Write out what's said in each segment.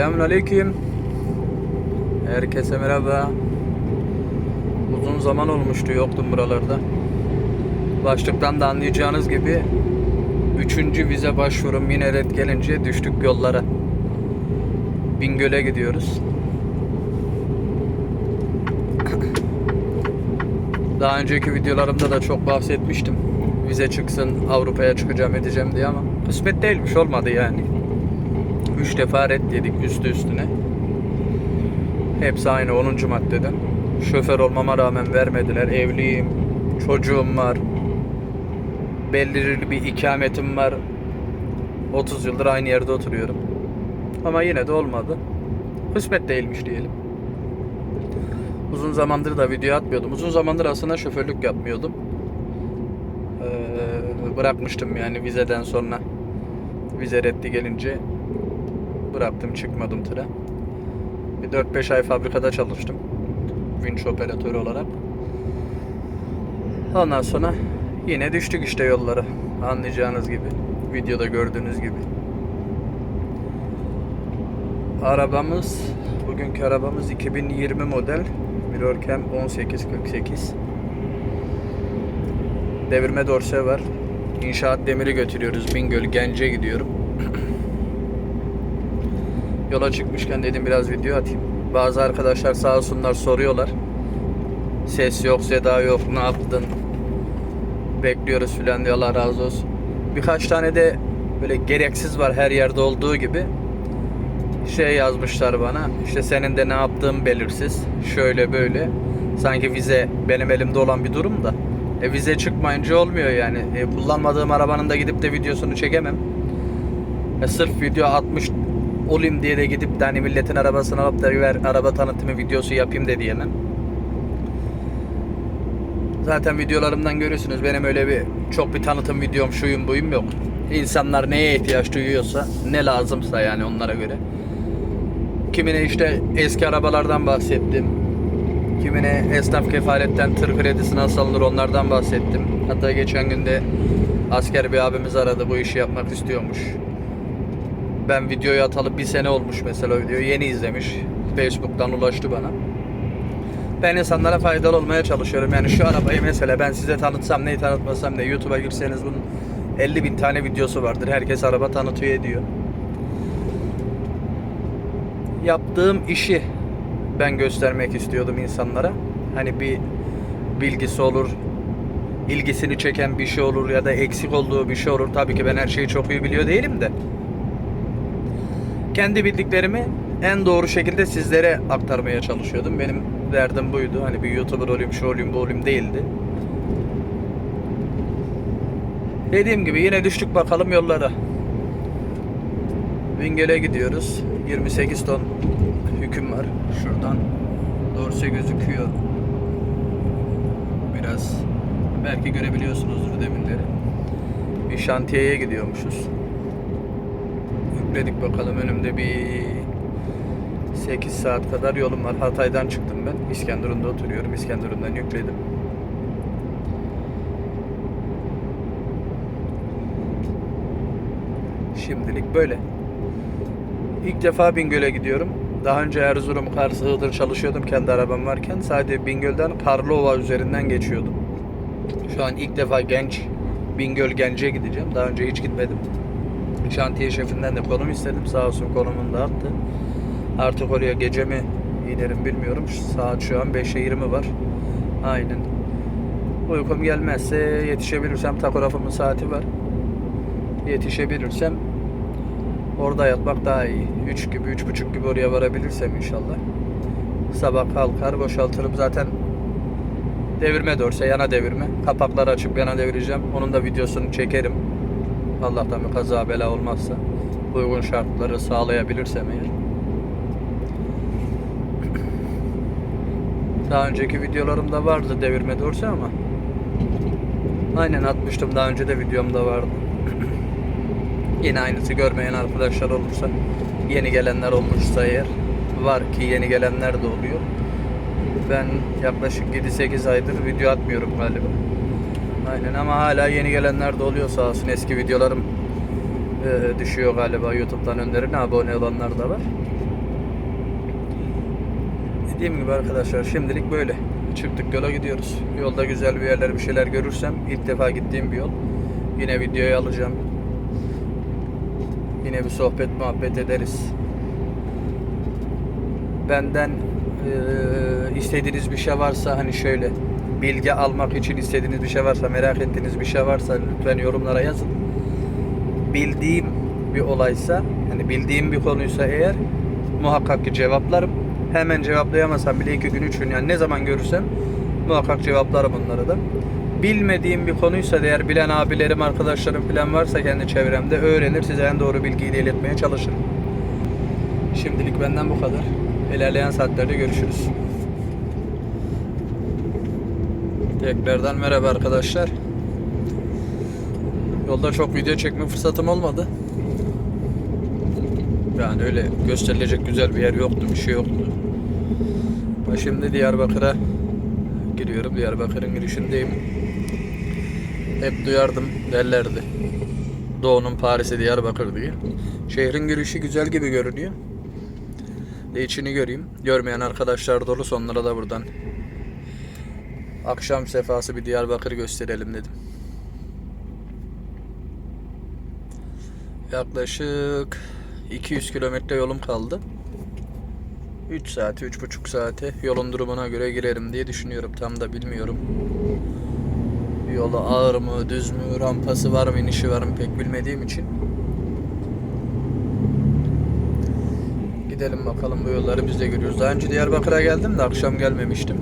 Selamünaleyküm. Herkese merhaba. Uzun zaman olmuştu yoktum buralarda. Başlıktan da anlayacağınız gibi üçüncü vize başvurum yine red gelince düştük yollara. Bingöl'e gidiyoruz. Daha önceki videolarımda da çok bahsetmiştim. Vize çıksın Avrupa'ya çıkacağım edeceğim diye ama kısmet değilmiş olmadı yani. Üç defa red yedik üstü üstüne. Hepsi aynı 10. maddeden. Şoför olmama rağmen vermediler. Evliyim, çocuğum var. Belirli bir ikametim var. 30 yıldır aynı yerde oturuyorum. Ama yine de olmadı. Kısmet değilmiş diyelim. Uzun zamandır da video atmıyordum. Uzun zamandır aslında şoförlük yapmıyordum. Ee, bırakmıştım yani vizeden sonra. Vize reddi gelince bıraktım çıkmadım tıra. Bir 4-5 ay fabrikada çalıştım. Vinç operatörü olarak. Ondan sonra yine düştük işte yollara. Anlayacağınız gibi. Videoda gördüğünüz gibi. Arabamız, bugünkü arabamız 2020 model Mirorcam 1848. Devirme dorse var. İnşaat demiri götürüyoruz. Bingöl Gence gidiyorum. Yola çıkmışken dedim biraz video atayım. Bazı arkadaşlar sağ olsunlar soruyorlar. Ses yok, seda yok, ne yaptın? Bekliyoruz filan diye Allah razı olsun. Birkaç tane de böyle gereksiz var her yerde olduğu gibi. Şey yazmışlar bana. işte senin de ne yaptığın belirsiz. Şöyle böyle. Sanki vize benim elimde olan bir durum da. E vize çıkmayınca olmuyor yani. E, kullanmadığım arabanın da gidip de videosunu çekemem. E, sırf video atmış olayım diye de gidip de hani milletin arabasını alıp da ver, araba tanıtımı videosu yapayım da diyemem. Zaten videolarımdan görüyorsunuz benim öyle bir çok bir tanıtım videom şuyum buyum yok. İnsanlar neye ihtiyaç duyuyorsa ne lazımsa yani onlara göre. Kimine işte eski arabalardan bahsettim. Kimine esnaf kefaletten tır kredisi nasıl alınır onlardan bahsettim. Hatta geçen günde asker bir abimiz aradı bu işi yapmak istiyormuş. Ben videoyu atalı bir sene olmuş mesela videoyu yeni izlemiş. Facebook'tan ulaştı bana. Ben insanlara faydalı olmaya çalışıyorum. Yani şu arabayı mesela ben size tanıtsam neyi tanıtmasam ne YouTube'a girseniz bunun 50 bin tane videosu vardır. Herkes araba tanıtıyor ediyor. Yaptığım işi ben göstermek istiyordum insanlara. Hani bir bilgisi olur, ilgisini çeken bir şey olur ya da eksik olduğu bir şey olur. Tabii ki ben her şeyi çok iyi biliyor değilim de. Kendi bildiklerimi en doğru şekilde sizlere aktarmaya çalışıyordum. Benim derdim buydu. Hani bir YouTuber olayım, şu olayım, bu olayım değildi. Dediğim gibi yine düştük bakalım yollara. Bingöl'e gidiyoruz. 28 ton hüküm var. Şuradan dorse gözüküyor. Biraz belki görebiliyorsunuzdur deminleri. Bir şantiyeye gidiyormuşuz. Yükledik bakalım önümde bir 8 saat kadar yolum var. Hatay'dan çıktım ben. İskenderun'da oturuyorum. İskenderun'dan yükledim. Şimdilik böyle. İlk defa Bingöl'e gidiyorum. Daha önce Erzurum, Kars, Iğdır çalışıyordum kendi arabam varken. Sadece Bingöl'den Karlova üzerinden geçiyordum. Şu an ilk defa genç Bingöl Genç'e gideceğim. Daha önce hiç gitmedim. Şantiye şefinden de konum istedim. Sağ olsun konumunu da attı. Artık oraya gece mi inerim bilmiyorum. Saat şu an 5'e 20 var. Aynen. Uykum gelmezse yetişebilirsem takografımın saati var. Yetişebilirsem orada yatmak daha iyi. 3 gibi, 3.30 gibi oraya varabilirsem inşallah. Sabah kalkar boşaltırım zaten devirme dorse yana devirme. Kapakları açıp yana devireceğim. Onun da videosunu çekerim. Allah'tan bir kaza bela olmazsa. Uygun şartları sağlayabilirsem eğer. Daha önceki videolarımda vardı devirme dorse ama Aynen atmıştım daha önce de videomda vardı. Yine aynısı görmeyen arkadaşlar olursa yeni gelenler olmuşsa eğer var ki yeni gelenler de oluyor. Ben yaklaşık 7-8 aydır video atmıyorum galiba. Aynen ama hala yeni gelenler de oluyor sağ olsun eski videolarım e, düşüyor galiba YouTube'dan önlerine abone olanlar da var. Dediğim gibi arkadaşlar şimdilik böyle. Çıktık yola gidiyoruz. Yolda güzel bir yerler bir şeyler görürsem ilk defa gittiğim bir yol. Yine videoyu alacağım. Yine bir sohbet muhabbet ederiz. Benden eee, istediğiniz bir şey varsa hani şöyle bilgi almak için istediğiniz bir şey varsa merak ettiğiniz bir şey varsa lütfen yorumlara yazın. Bildiğim bir olaysa yani bildiğim bir konuysa eğer muhakkak ki cevaplarım. Hemen cevaplayamasam bile iki gün üç gün yani ne zaman görürsem muhakkak cevaplarım onları da. Bilmediğim bir konuysa eğer bilen abilerim, arkadaşlarım falan varsa kendi çevremde öğrenir size en doğru bilgiyi de iletmeye çalışırım. Şimdilik benden bu kadar. İlerleyen saatlerde görüşürüz. Tekrardan merhaba arkadaşlar. Yolda çok video çekme fırsatım olmadı. Yani öyle gösterilecek güzel bir yer yoktu, bir şey yoktu. Ama şimdi Diyarbakır'a giriyorum. Diyarbakır'ın girişindeyim. Hep duyardım derlerdi. Doğu'nun Paris'i Diyarbakır diye. Şehrin girişi güzel gibi görünüyor. De içini göreyim. Görmeyen arkadaşlar dolu. Onlara da buradan akşam sefası bir Diyarbakır gösterelim dedim. Yaklaşık 200 kilometre yolum kaldı. 3 saate, 3,5 saate yolun durumuna göre girerim diye düşünüyorum. Tam da bilmiyorum. Yolu ağır mı, düz mü, rampası var mı, inişi var mı pek bilmediğim için. Gidelim bakalım bu yolları biz de görüyoruz. Daha önce Diyarbakır'a geldim de akşam gelmemiştim.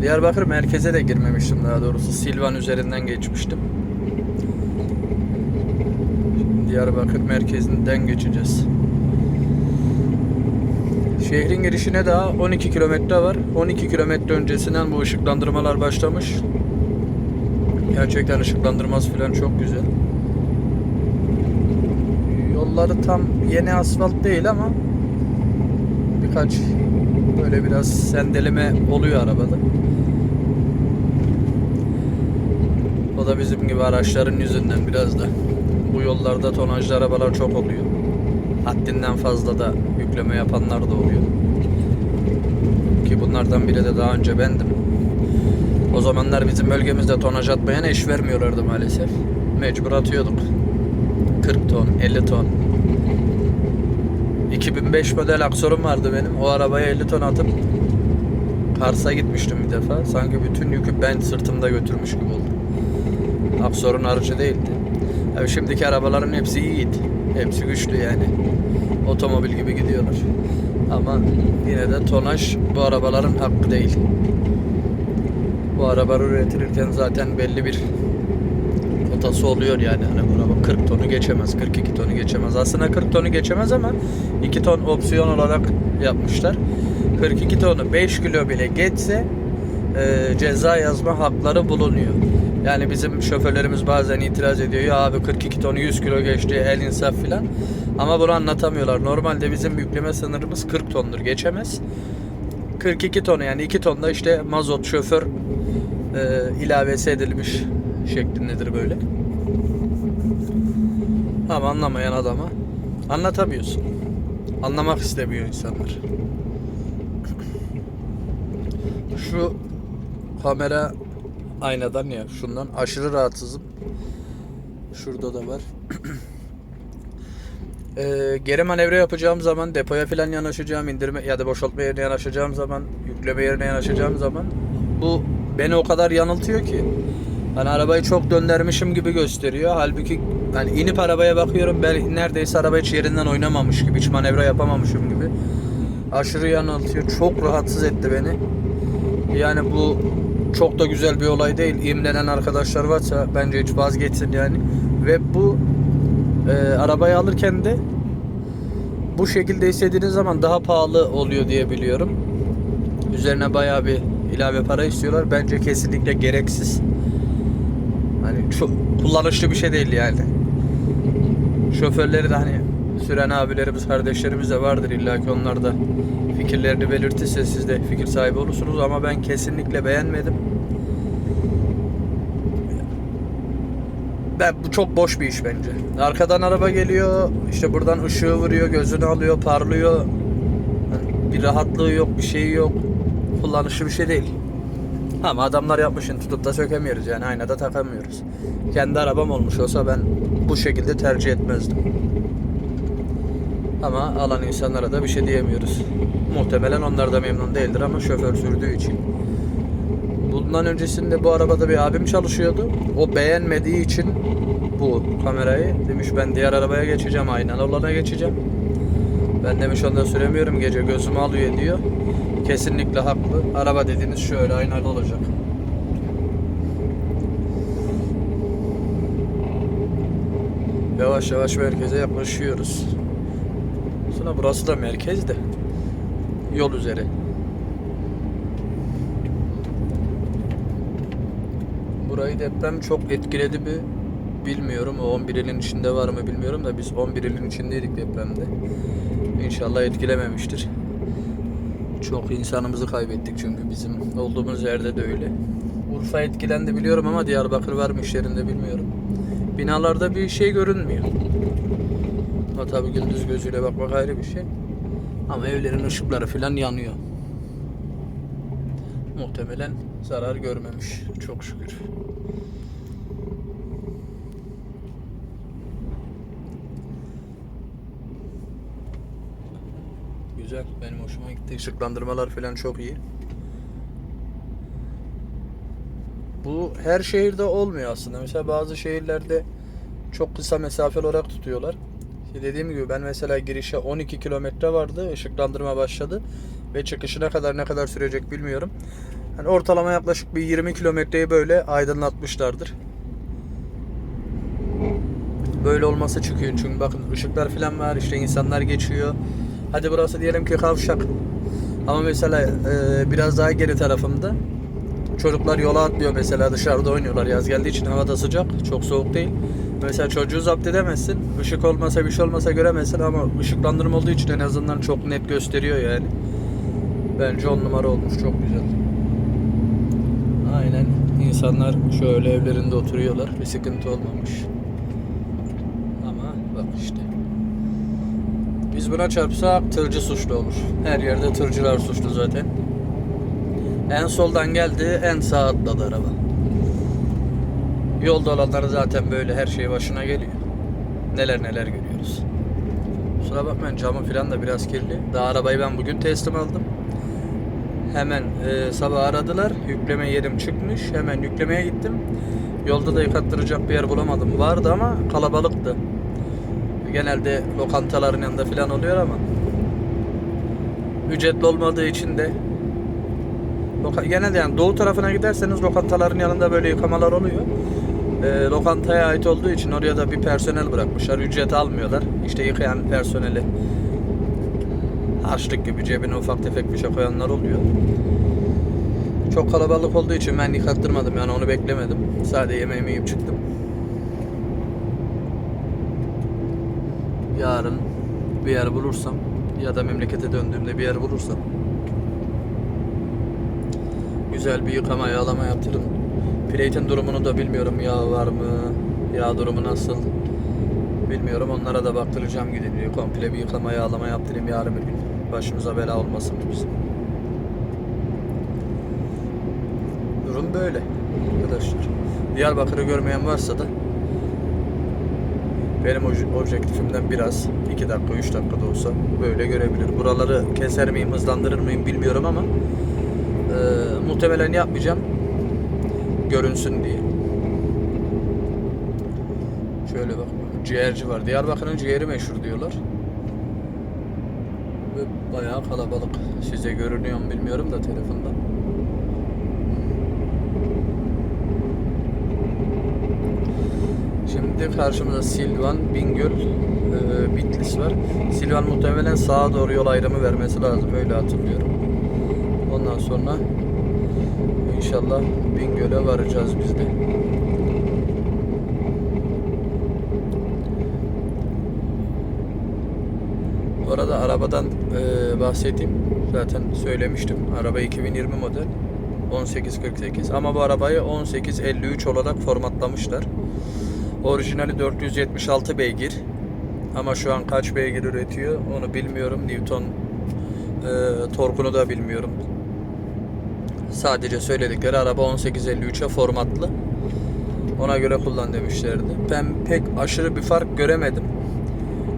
Diyarbakır merkeze de girmemiştim daha doğrusu. Silvan üzerinden geçmiştim. Şimdi Diyarbakır merkezinden geçeceğiz. Şehrin girişine daha 12 kilometre var. 12 kilometre öncesinden bu ışıklandırmalar başlamış. Gerçekten ışıklandırması falan çok güzel. Yolları tam yeni asfalt değil ama birkaç böyle biraz sendeleme oluyor arabada. Da bizim gibi araçların yüzünden biraz da. Bu yollarda tonajlı arabalar çok oluyor. Haddinden fazla da yükleme yapanlar da oluyor. Ki bunlardan biri de daha önce bendim. O zamanlar bizim bölgemizde tonaj atmayan eş vermiyorlardı maalesef. Mecbur atıyorduk. 40 ton, 50 ton. 2005 model Aksor'um vardı benim. O arabaya 50 ton atıp Kars'a gitmiştim bir defa. Sanki bütün yükü ben sırtımda götürmüş gibi oldu. Aksor'un aracı değildi. Abi şimdiki arabaların hepsi iyiydi. Hepsi güçlü yani. Otomobil gibi gidiyorlar. Ama yine de tonaj bu arabaların hakkı değil. Bu arabalar üretilirken zaten belli bir kotası oluyor yani. Hani bu araba 40 tonu geçemez, 42 tonu geçemez. Aslında 40 tonu geçemez ama 2 ton opsiyon olarak yapmışlar. 42 tonu 5 kilo bile geçse e, ceza yazma hakları bulunuyor. Yani bizim şoförlerimiz bazen itiraz ediyor. Ya abi 42 tonu 100 kilo geçti el insaf filan. Ama bunu anlatamıyorlar. Normalde bizim yükleme sınırımız 40 tondur. Geçemez. 42 tonu yani 2 tonda işte mazot şoför e, ilavesi edilmiş şeklindedir böyle. Ama anlamayan adama anlatamıyorsun. Anlamak istemiyor insanlar. Şu kamera aynadan ya şundan. Aşırı rahatsızım. Şurada da var. Ee, geri manevra yapacağım zaman depoya falan yanaşacağım indirme ya da boşaltma yerine yanaşacağım zaman yükleme yerine yanaşacağım zaman bu beni o kadar yanıltıyor ki. Hani arabayı çok döndürmüşüm gibi gösteriyor. Halbuki hani inip arabaya bakıyorum ben neredeyse araba hiç yerinden oynamamış gibi hiç manevra yapamamışım gibi. Aşırı yanıltıyor çok rahatsız etti beni. Yani bu çok da güzel bir olay değil imlenen arkadaşlar varsa bence hiç vazgeçsin yani ve bu e, arabayı alırken de bu şekilde istediğiniz zaman daha pahalı oluyor diye biliyorum. Üzerine bayağı bir ilave para istiyorlar. Bence kesinlikle gereksiz. Hani çok kullanışlı bir şey değil yani. Şoförleri de hani süren abilerimiz, kardeşlerimiz de vardır illa ki onlar da fikirlerini belirtirse siz de fikir sahibi olursunuz ama ben kesinlikle beğenmedim. ben bu çok boş bir iş bence. Arkadan araba geliyor, işte buradan ışığı vuruyor, gözünü alıyor, parlıyor. Yani bir rahatlığı yok, bir şeyi yok. Kullanışı bir şey değil. Ama adamlar yapmışın tutup da sökemiyoruz yani aynada takamıyoruz. Kendi arabam olmuş olsa ben bu şekilde tercih etmezdim. Ama alan insanlara da bir şey diyemiyoruz. Muhtemelen onlar da memnun değildir ama şoför sürdüğü için. Bundan öncesinde bu arabada bir abim çalışıyordu. O beğenmediği için bu kamerayı demiş ben diğer arabaya geçeceğim aynalı olana geçeceğim. Ben demiş onda süremiyorum gece gözümü alıyor diyor. Kesinlikle haklı. Araba dediğiniz şöyle aynalı olacak. Yavaş yavaş merkeze yaklaşıyoruz. Sonra burası da merkez de. Yol üzeri. Burayı deprem çok etkiledi mi bilmiyorum. O 11 ilin içinde var mı bilmiyorum da biz 11 ilin içindeydik depremde. İnşallah etkilememiştir. Çok insanımızı kaybettik çünkü bizim olduğumuz yerde de öyle. Urfa etkilendi biliyorum ama Diyarbakır var mı bilmiyorum. Binalarda bir şey görünmüyor. Ama tabii gündüz gözüyle bakmak ayrı bir şey. Ama evlerin ışıkları falan yanıyor. Muhtemelen zarar görmemiş. Çok şükür. Güzel. Benim hoşuma gitti. Işıklandırmalar falan çok iyi. Bu her şehirde olmuyor aslında. Mesela bazı şehirlerde çok kısa mesafe olarak tutuyorlar. Dediğim gibi ben mesela girişe 12 kilometre vardı. ışıklandırma başladı. Ve çıkışına kadar ne kadar sürecek bilmiyorum. Yani ortalama yaklaşık bir 20 kilometreyi böyle aydınlatmışlardır. Böyle olması çıkıyor çünkü bakın ışıklar falan var işte insanlar geçiyor. Hadi burası diyelim ki kavşak. Ama mesela e, biraz daha geri tarafımda çocuklar yola atlıyor mesela dışarıda oynuyorlar. Yaz geldiği için hava da sıcak. Çok soğuk değil. Mesela çocuğu zapt edemezsin. Işık olmasa bir şey olmasa göremezsin ama ışıklandırma olduğu için en azından çok net gösteriyor yani. Bence on numara olmuş. Çok güzel. Aynen. İnsanlar şöyle evlerinde oturuyorlar. Bir sıkıntı olmamış. Ama bak işte. Biz buna çarpsak tırcı suçlu olur. Her yerde tırcılar suçlu zaten. En soldan geldi, en sağa atladı araba. Yolda olanlar zaten böyle her şey başına geliyor. Neler neler görüyoruz. Kusura bakmayın camı falan da biraz kirli. Daha arabayı ben bugün teslim aldım. Hemen e, sabah aradılar. Yükleme yerim çıkmış. Hemen yüklemeye gittim. Yolda da yıkattıracak bir yer bulamadım. Vardı ama kalabalıktı. Genelde lokantaların yanında falan oluyor ama ücretli olmadığı için de genelde yani doğu tarafına giderseniz lokantaların yanında böyle yıkamalar oluyor. Ee, lokantaya ait olduğu için oraya da bir personel bırakmışlar. Ücret almıyorlar. İşte yıkayan personeli harçlık gibi cebine ufak tefek bir şey koyanlar oluyor. Çok kalabalık olduğu için ben yıkattırmadım yani onu beklemedim. Sadece yemeğimi yiyip çıktım. Yarın bir yer bulursam ya da memlekete döndüğümde bir yer bulursam güzel bir yıkama yağlama yaptırın. Plate'in durumunu da bilmiyorum. Yağ var mı? Yağ durumu nasıl? Bilmiyorum. Onlara da baktıracağım gidip bir komple bir yıkama yağlama yaptırayım yarın bir gün. Başımıza bela olmasın bizim. Durum böyle arkadaşlar. Diyarbakır'ı görmeyen varsa da benim objektifimden biraz 2 dakika 3 dakika da olsa böyle görebilir. Buraları keser miyim hızlandırır mıyım bilmiyorum ama ee, muhtemelen yapmayacağım. Görünsün diye. Şöyle bak. Ciğerci var. Diyarbakır'ın ciğeri meşhur diyorlar. Ve bayağı kalabalık. Size görünüyor mu bilmiyorum da telefondan. Şimdi karşımızda Silvan, Bingöl, e, Bitlis var. Silvan muhtemelen sağa doğru yol ayrımı vermesi lazım. Öyle hatırlıyorum. Ondan sonra inşallah Bingöl'e varacağız biz de. Bu arada arabadan e, bahsedeyim. Zaten söylemiştim. Araba 2020 model. 1848 ama bu arabayı 1853 olarak formatlamışlar. Orijinali 476 beygir. Ama şu an kaç beygir üretiyor onu bilmiyorum. Newton e, torkunu da bilmiyorum. Sadece söyledikleri araba 1853'e formatlı. Ona göre kullan demişlerdi. Ben pek aşırı bir fark göremedim.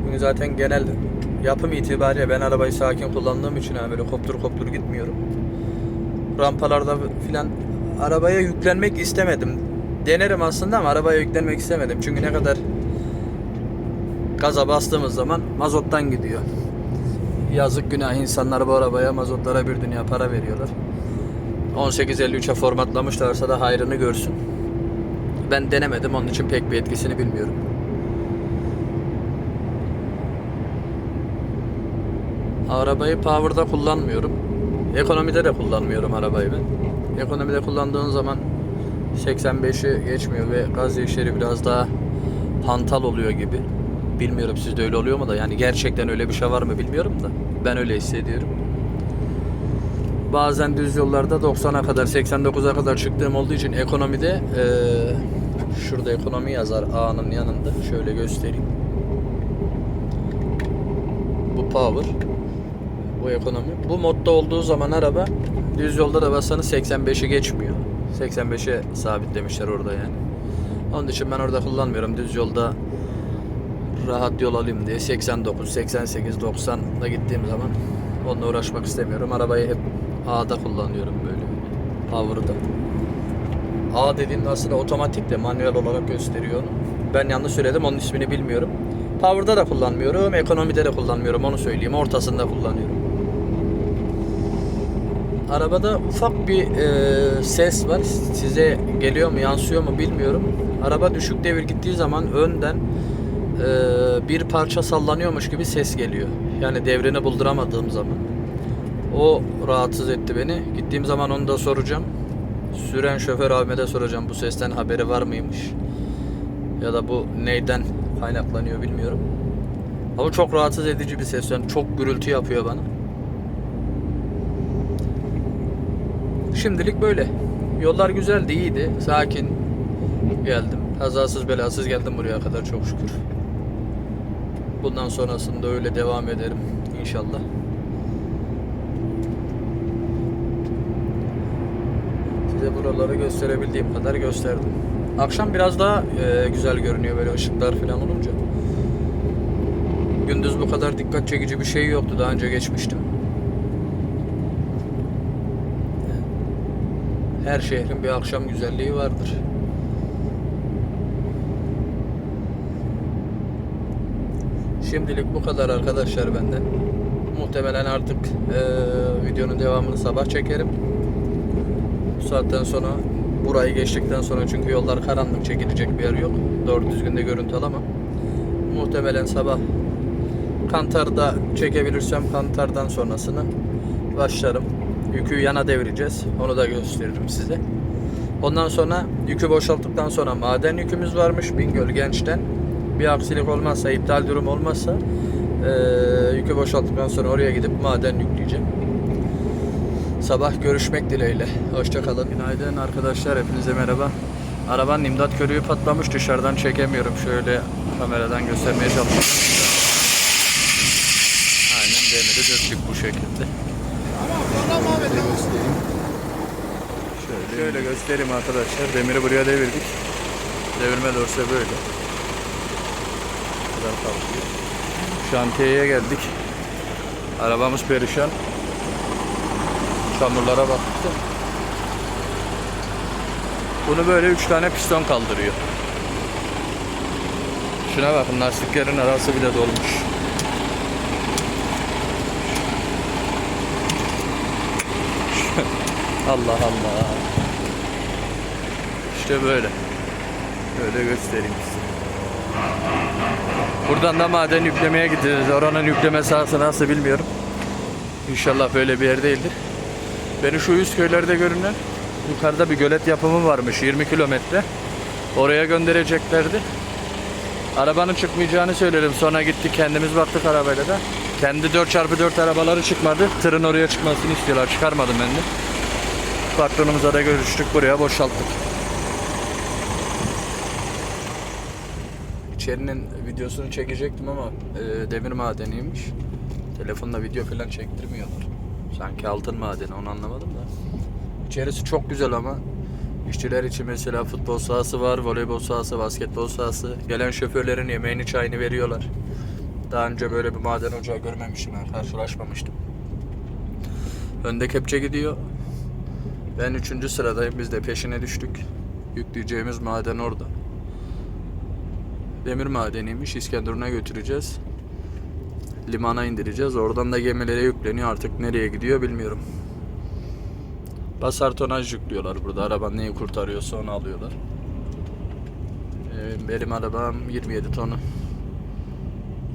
Çünkü zaten genel yapım itibariyle ben arabayı sakin kullandığım için yani böyle koptur koptur gitmiyorum. Rampalarda filan arabaya yüklenmek istemedim. Denerim aslında ama arabaya yüklenmek istemedim. Çünkü ne kadar gaza bastığımız zaman mazottan gidiyor. Yazık günah insanlar bu arabaya mazotlara bir dünya para veriyorlar. 1853'e formatlamışlarsa da hayrını görsün. Ben denemedim onun için pek bir etkisini bilmiyorum. Arabayı power'da kullanmıyorum. Ekonomide de kullanmıyorum arabayı ben. Ekonomide kullandığın zaman 85'i geçmiyor ve gaz işleri biraz daha hantal oluyor gibi. Bilmiyorum sizde öyle oluyor mu da yani gerçekten öyle bir şey var mı bilmiyorum da ben öyle hissediyorum. Bazen düz yollarda 90'a kadar 89'a kadar çıktığım olduğu için ekonomide eee, şurada ekonomi yazar A'nın yanında şöyle göstereyim. Bu power bu ekonomi. Bu modda olduğu zaman araba düz yolda da bassanız 85'i geçmiyor. 85'e sabitlemişler orada yani. Onun için ben orada kullanmıyorum. Düz yolda rahat yol alayım diye 89, 88, 90'da gittiğim zaman onunla uğraşmak istemiyorum. Arabayı hep A'da kullanıyorum böyle. Power'da. A dediğin aslında otomatik de manuel olarak gösteriyor. Ben yanlış söyledim onun ismini bilmiyorum. Power'da da kullanmıyorum, ekonomide de kullanmıyorum onu söyleyeyim. Ortasında kullanıyorum. Arabada ufak bir e, ses var. Size geliyor mu, yansıyor mu bilmiyorum. Araba düşük devir gittiği zaman önden e, bir parça sallanıyormuş gibi ses geliyor. Yani devrini bulduramadığım zaman. O rahatsız etti beni. Gittiğim zaman onu da soracağım. Süren şoför abime de soracağım bu sesten haberi var mıymış? Ya da bu neyden kaynaklanıyor bilmiyorum. Ama çok rahatsız edici bir ses. Yani çok gürültü yapıyor bana. Şimdilik böyle. Yollar güzeldi, iyiydi. Sakin geldim. Kazasız belasız geldim buraya kadar çok şükür. Bundan sonrasında öyle devam ederim inşallah. Size buraları gösterebildiğim kadar gösterdim. Akşam biraz daha e, güzel görünüyor böyle ışıklar falan olunca. Gündüz bu kadar dikkat çekici bir şey yoktu. Daha önce geçmiştim. Her şehrin bir akşam güzelliği vardır. Şimdilik bu kadar arkadaşlar benden. Muhtemelen artık eee, videonun devamını sabah çekerim. Bu saatten sonra burayı geçtikten sonra çünkü yollar karanlık çekilecek bir yer yok. Doğru düzgün de görüntü alamam. Muhtemelen sabah Kantar'da çekebilirsem Kantar'dan sonrasını başlarım. Yükü yana devireceğiz. Onu da gösteririm size. Ondan sonra yükü boşalttıktan sonra maden yükümüz varmış Bingöl Genç'ten. Bir aksilik olmazsa, iptal durum olmazsa eee, yükü boşalttıktan sonra oraya gidip maden yükleyeceğim. Sabah görüşmek dileğiyle. Hoşçakalın. Günaydın arkadaşlar. Hepinize merhaba. Arabanın imdat körüğü patlamış. Dışarıdan çekemiyorum. Şöyle kameradan göstermeye çalışıyorum. Aynen demiri döktük bu şekilde. Şöyle, şöyle göstereyim arkadaşlar. Demiri buraya devirdik. Devirme dorse böyle. Şantiyeye geldik. Arabamız perişan. Çamurlara da. Bunu böyle üç tane piston kaldırıyor. Şuna bakın lastiklerin arası bile dolmuş. Allah Allah. İşte böyle. Böyle göstereyim size. Buradan da maden yüklemeye gideceğiz. Oranın yükleme sahası nasıl bilmiyorum. İnşallah böyle bir yer değildir. Beni şu üst köylerde görünen yukarıda bir gölet yapımı varmış 20 kilometre. Oraya göndereceklerdi. Arabanın çıkmayacağını söyledim. Sonra gittik kendimiz baktık arabayla da. Kendi 4x4 arabaları çıkmadı. Tırın oraya çıkmasını istiyorlar. Çıkarmadım ben de. Patronumuza da görüştük. Buraya boşalttık. iş yerinin videosunu çekecektim ama e, demir madeniymiş. Telefonla video falan çektirmiyorlar. Sanki altın madeni onu anlamadım da. İçerisi çok güzel ama işçiler için mesela futbol sahası var, voleybol sahası, basketbol sahası. Gelen şoförlerin yemeğini çayını veriyorlar. Daha önce böyle bir maden ocağı görmemişim ben, karşılaşmamıştım. Önde kepçe gidiyor. Ben üçüncü sıradayım, biz de peşine düştük. Yükleyeceğimiz maden orada. Demir madeniymiş, İskenderun'a götüreceğiz. Limana indireceğiz. Oradan da gemilere yükleniyor. Artık nereye gidiyor bilmiyorum. Basar tonaj yüklüyorlar burada. Araban neyi kurtarıyorsa onu alıyorlar. Ee, benim arabam 27 tonu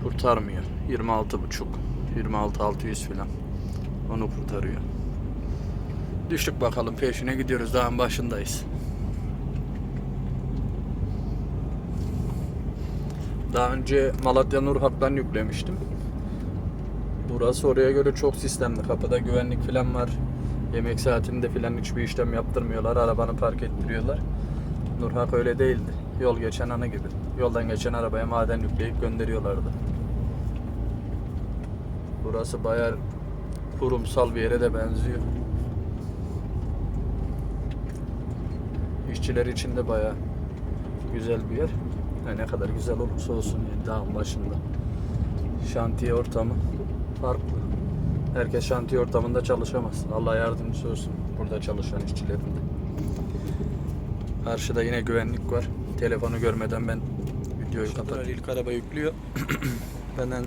kurtarmıyor. 26 buçuk, 26 600 falan. Onu kurtarıyor. Düştük bakalım peşine gidiyoruz. Dağın başındayız. Daha önce Malatya Nurhak'tan yüklemiştim. Burası oraya göre çok sistemli. Kapıda güvenlik falan var. Yemek saatinde falan hiçbir işlem yaptırmıyorlar. Arabanı park ettiriyorlar. Nurhak öyle değildi. Yol geçen anı gibi. Yoldan geçen arabaya maden yükleyip gönderiyorlardı. Burası bayağı kurumsal bir yere de benziyor. İşçiler için de bayağı güzel bir yer. Ne kadar güzel olursa olsun yani dağın başında. Şantiye ortamı farklı. Herkes şantiye ortamında çalışamaz. Allah yardımcısı olsun burada çalışan işçilerin de. Karşıda yine güvenlik var. Telefonu görmeden ben videoyu kapatıyorum. İlk araba yüklüyor. Benden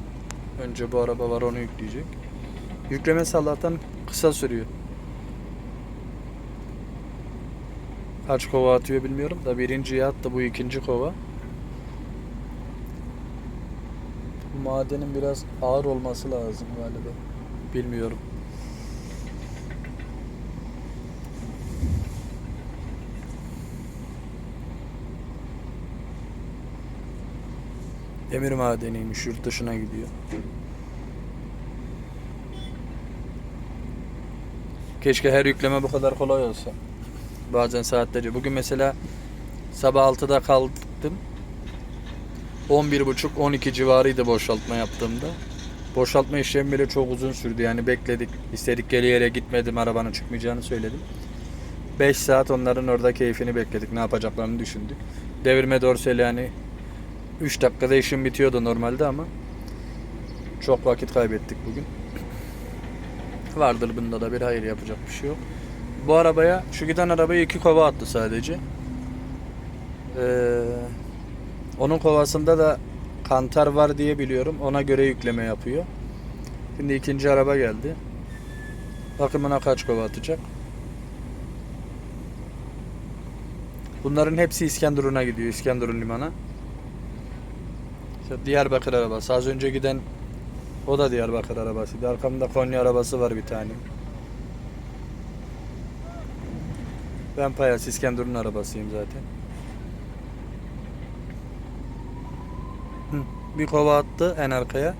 önce bu araba var onu yükleyecek. Yüklemesi Allah'tan kısa sürüyor. Kaç kova atıyor bilmiyorum da birinciye attı bu ikinci kova. Madenin biraz ağır olması lazım galiba. Bilmiyorum. Demir madeniymiş yurt dışına gidiyor. Keşke her yükleme bu kadar kolay olsa. Bazen saatlerce. Bugün mesela sabah 6'da kalktım. 11.30-12 civarıydı boşaltma yaptığımda. Boşaltma işlemi bile çok uzun sürdü. Yani bekledik. İstedik geri yere gitmedim. Arabanın çıkmayacağını söyledim. 5 saat onların orada keyfini bekledik. Ne yapacaklarını düşündük. Devirme dorseli yani 3 dakikada işim bitiyordu normalde ama çok vakit kaybettik bugün. Vardır bunda da bir hayır yapacak bir şey yok. Bu arabaya şu giden arabaya iki kova attı sadece. Ee, onun kovasında da kantar var diye biliyorum. Ona göre yükleme yapıyor. Şimdi ikinci araba geldi. Bakımına kaç kova atacak. Bunların hepsi İskenderun'a gidiyor. İskenderun limana. İşte Diyarbakır arabası. Az önce giden o da Diyarbakır arabasıydı. Arkamda Konya arabası var bir tane. Ben Payas İskenderun arabasıyım zaten. Bir kova attı en arkaya.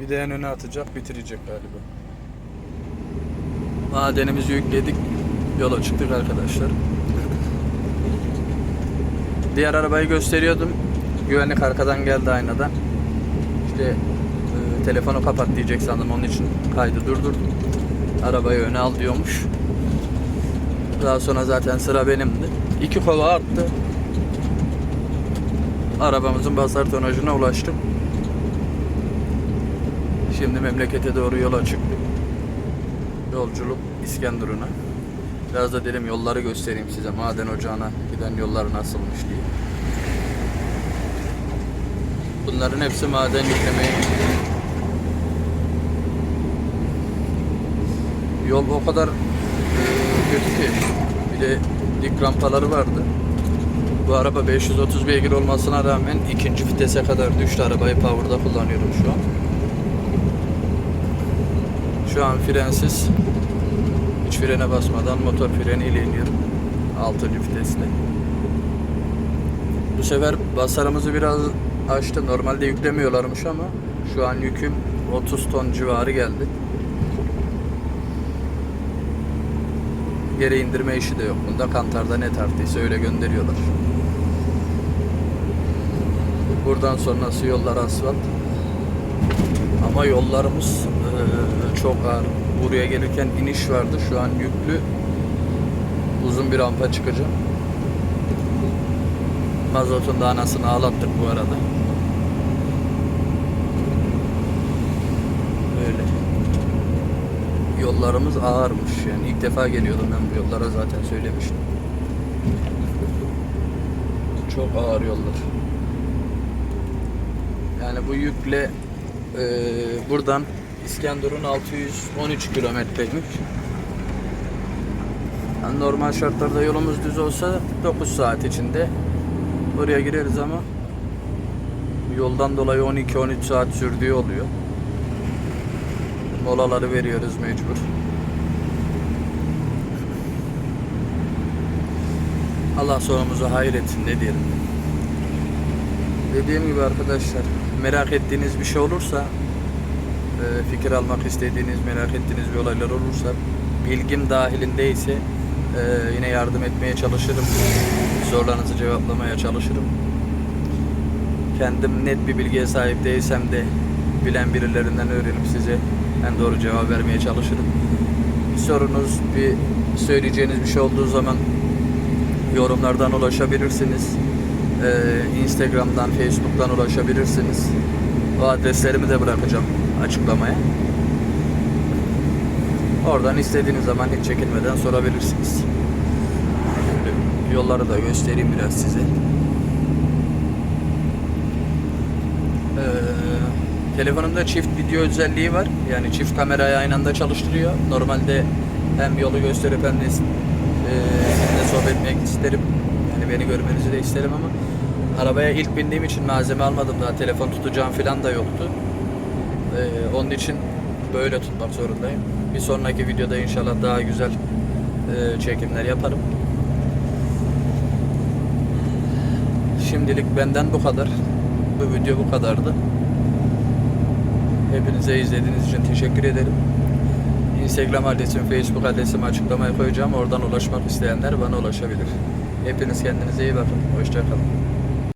Bir de en öne atacak, bitirecek galiba. Madenimizi yükledik. Yola çıktık arkadaşlar. Diğer arabayı gösteriyordum. Güvenlik arkadan geldi aynadan. İşte e, telefonu kapat diyecek sandım onun için kaydı durdurdum. Arabayı öne al diyormuş. Daha sonra zaten sıra benimdi. İki kova attı. Arabamızın basar tonajına ulaştım. Şimdi memlekete doğru yola çıktık. Yolculuk İskenderun'a. Biraz da dedim yolları göstereyim size. Maden ocağına giden yollar nasılmış diye. Bunların hepsi maden yüklemeye Yol o kadar e, kötü ki. Bir de dik rampaları vardı. Bu araba 530 beygir olmasına rağmen ikinci vitese kadar düştü. Arabayı power'da kullanıyorum şu an. Şu an frensiz. Hiç frene basmadan motor freniyle iniyorum. 6. vitesle. Bu sefer basarımızı biraz açtı. Normalde yüklemiyorlarmış ama şu an yüküm 30 ton civarı geldi. Geri indirme işi de yok bunda. Kantarda ne tarttıysa öyle gönderiyorlar. Buradan sonrası yollar asfalt. Ama yollarımız çok ağır. Buraya gelirken iniş vardı. Şu an yüklü. Uzun bir rampa çıkacağım. Mazotun da anasını ağlattık bu arada. Böyle. Yollarımız ağırmış yani. ilk defa geliyordum ben bu yollara zaten söylemiştim. Çok ağır yollar. Yani bu yükle e, buradan İskenderun 613 kilometreymiş. Yani normal şartlarda yolumuz düz olsa 9 saat içinde buraya gireriz ama yoldan dolayı 12-13 saat sürdüğü oluyor. Molaları veriyoruz mecbur. Allah sonumuzu hayretsin ne diyelim. Dediğim gibi arkadaşlar merak ettiğiniz bir şey olursa e, fikir almak istediğiniz, merak ettiğiniz bir olaylar olursa bilgim dahilindeyse e, yine yardım etmeye çalışırım. Sorularınızı cevaplamaya çalışırım. Kendim net bir bilgiye sahip değilsem de bilen birilerinden öğrenip size en doğru cevap vermeye çalışırım. Bir sorunuz, bir söyleyeceğiniz bir şey olduğu zaman yorumlardan ulaşabilirsiniz. Ee, Instagram'dan, Facebook'tan ulaşabilirsiniz. O adreslerimi de bırakacağım açıklamaya. Oradan istediğiniz zaman hiç çekinmeden sorabilirsiniz. Yolları da göstereyim biraz size. Ee, telefonumda çift video özelliği var. Yani çift kamerayı aynı anda çalıştırıyor. Normalde hem yolu gösterip hem de e, sohbet etmek isterim. Yani beni görmenizi de isterim ama arabaya ilk bindiğim için malzeme almadım daha. Telefon tutacağım falan da yoktu. Ee, onun için böyle tutmak zorundayım. Bir sonraki videoda inşallah daha güzel e, çekimler yaparım. Şimdilik benden bu kadar. Bu video bu kadardı. Hepinize izlediğiniz için teşekkür ederim. Instagram adresim, Facebook adresimi açıklamaya koyacağım. Oradan ulaşmak isteyenler bana ulaşabilir. Hepiniz kendinize iyi bakın. Hoşçakalın.